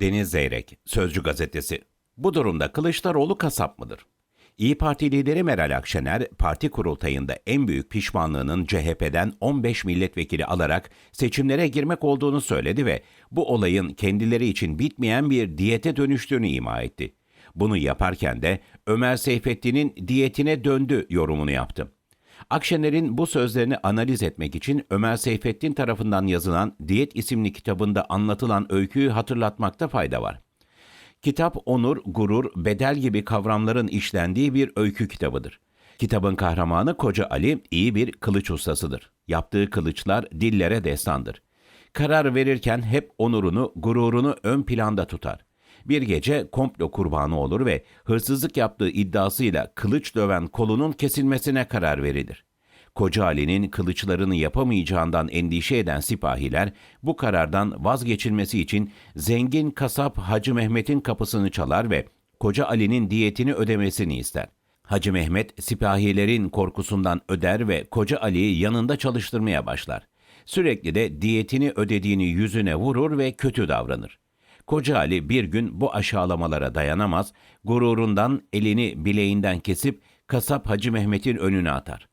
Deniz Zeyrek, Sözcü Gazetesi. Bu durumda Kılıçdaroğlu kasap mıdır? İyi Parti lideri Meral Akşener, parti kurultayında en büyük pişmanlığının CHP'den 15 milletvekili alarak seçimlere girmek olduğunu söyledi ve bu olayın kendileri için bitmeyen bir diyete dönüştüğünü ima etti. Bunu yaparken de Ömer Seyfettin'in diyetine döndü yorumunu yaptı. Akşener'in bu sözlerini analiz etmek için Ömer Seyfettin tarafından yazılan Diyet isimli kitabında anlatılan öyküyü hatırlatmakta fayda var. Kitap onur, gurur, bedel gibi kavramların işlendiği bir öykü kitabıdır. Kitabın kahramanı Koca Ali iyi bir kılıç ustasıdır. Yaptığı kılıçlar dillere destandır. Karar verirken hep onurunu, gururunu ön planda tutar. Bir gece komplo kurbanı olur ve hırsızlık yaptığı iddiasıyla kılıç döven kolunun kesilmesine karar verilir. Koca Ali'nin kılıçlarını yapamayacağından endişe eden sipahiler bu karardan vazgeçilmesi için zengin kasap Hacı Mehmet'in kapısını çalar ve Koca Ali'nin diyetini ödemesini ister. Hacı Mehmet sipahilerin korkusundan öder ve Koca Ali'yi yanında çalıştırmaya başlar. Sürekli de diyetini ödediğini yüzüne vurur ve kötü davranır. Koca Ali bir gün bu aşağılamalara dayanamaz, gururundan elini bileğinden kesip kasap Hacı Mehmet'in önüne atar.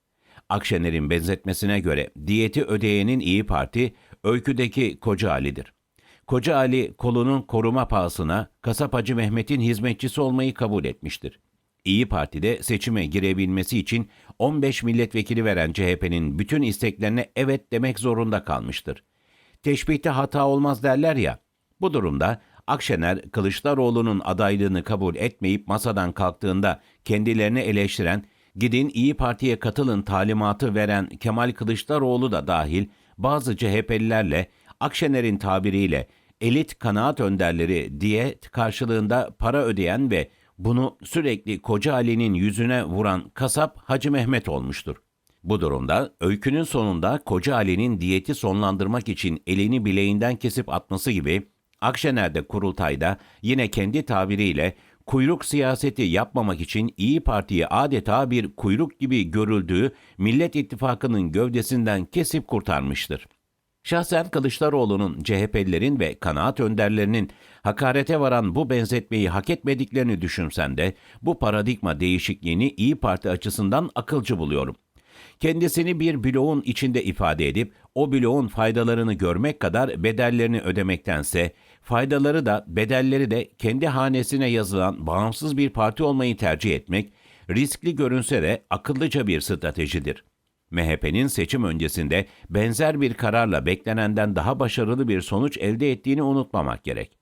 Akşener'in benzetmesine göre diyeti ödeyenin iyi Parti, öyküdeki Koca Ali'dir. Koca Ali kolunun koruma pahasına kasap Hacı Mehmet'in hizmetçisi olmayı kabul etmiştir. İyi Parti'de seçime girebilmesi için 15 milletvekili veren CHP'nin bütün isteklerine evet demek zorunda kalmıştır. Teşbihte hata olmaz derler ya, bu durumda Akşener, Kılıçdaroğlu'nun adaylığını kabul etmeyip masadan kalktığında kendilerini eleştiren, gidin İyi Parti'ye katılın talimatı veren Kemal Kılıçdaroğlu da dahil bazı CHP'lilerle Akşener'in tabiriyle elit kanaat önderleri diye karşılığında para ödeyen ve bunu sürekli Koca Ali'nin yüzüne vuran kasap Hacı Mehmet olmuştur. Bu durumda öykünün sonunda Koca Ali'nin diyeti sonlandırmak için elini bileğinden kesip atması gibi Akşener de kurultayda yine kendi tabiriyle kuyruk siyaseti yapmamak için İyi Parti'yi adeta bir kuyruk gibi görüldüğü Millet İttifakı'nın gövdesinden kesip kurtarmıştır. Şahsen Kılıçdaroğlu'nun CHP'lilerin ve kanaat önderlerinin hakarete varan bu benzetmeyi hak etmediklerini düşünsen de bu paradigma değişikliğini İyi Parti açısından akılcı buluyorum. Kendisini bir bloğun içinde ifade edip o bloğun faydalarını görmek kadar bedellerini ödemektense faydaları da bedelleri de kendi hanesine yazılan bağımsız bir parti olmayı tercih etmek riskli görünse de akıllıca bir stratejidir. MHP'nin seçim öncesinde benzer bir kararla beklenenden daha başarılı bir sonuç elde ettiğini unutmamak gerek.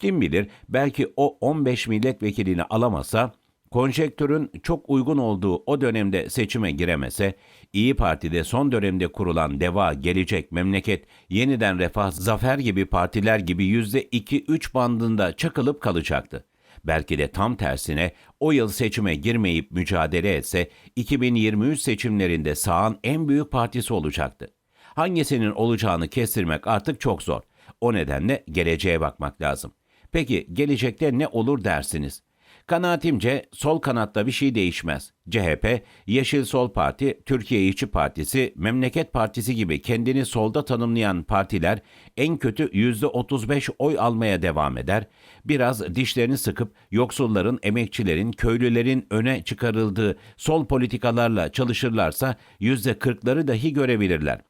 Kim bilir belki o 15 milletvekilini alamasa konjektürün çok uygun olduğu o dönemde seçime giremese, İyi Parti'de son dönemde kurulan DEVA, Gelecek, Memleket, Yeniden Refah, Zafer gibi partiler gibi %2-3 bandında çakılıp kalacaktı. Belki de tam tersine o yıl seçime girmeyip mücadele etse 2023 seçimlerinde sağın en büyük partisi olacaktı. Hangisinin olacağını kestirmek artık çok zor. O nedenle geleceğe bakmak lazım. Peki gelecekte ne olur dersiniz? Kanaatimce sol kanatta bir şey değişmez. CHP, Yeşil Sol Parti, Türkiye İşçi Partisi, Memleket Partisi gibi kendini solda tanımlayan partiler en kötü %35 oy almaya devam eder. Biraz dişlerini sıkıp yoksulların, emekçilerin, köylülerin öne çıkarıldığı sol politikalarla çalışırlarsa %40'ları dahi görebilirler.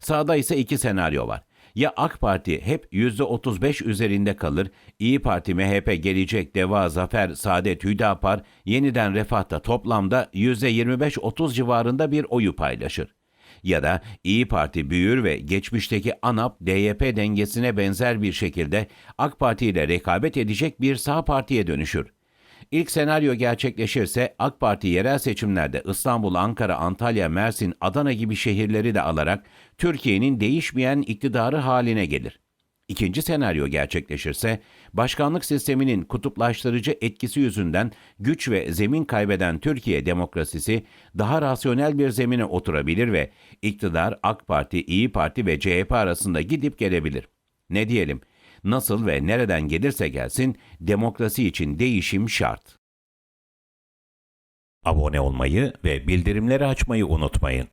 Sağda ise iki senaryo var. Ya AK Parti hep %35 üzerinde kalır, İyi Parti, MHP, Gelecek, Deva, Zafer, Saadet, Hüdapar, yeniden Refah'ta toplamda %25-30 civarında bir oyu paylaşır. Ya da İyi Parti büyür ve geçmişteki ANAP, DYP dengesine benzer bir şekilde AK Parti ile rekabet edecek bir sağ partiye dönüşür. İlk senaryo gerçekleşirse AK Parti yerel seçimlerde İstanbul, Ankara, Antalya, Mersin, Adana gibi şehirleri de alarak Türkiye'nin değişmeyen iktidarı haline gelir. İkinci senaryo gerçekleşirse başkanlık sisteminin kutuplaştırıcı etkisi yüzünden güç ve zemin kaybeden Türkiye demokrasisi daha rasyonel bir zemine oturabilir ve iktidar AK Parti, İyi Parti ve CHP arasında gidip gelebilir. Ne diyelim? Nasıl ve nereden gelirse gelsin demokrasi için değişim şart. Abone olmayı ve bildirimleri açmayı unutmayın.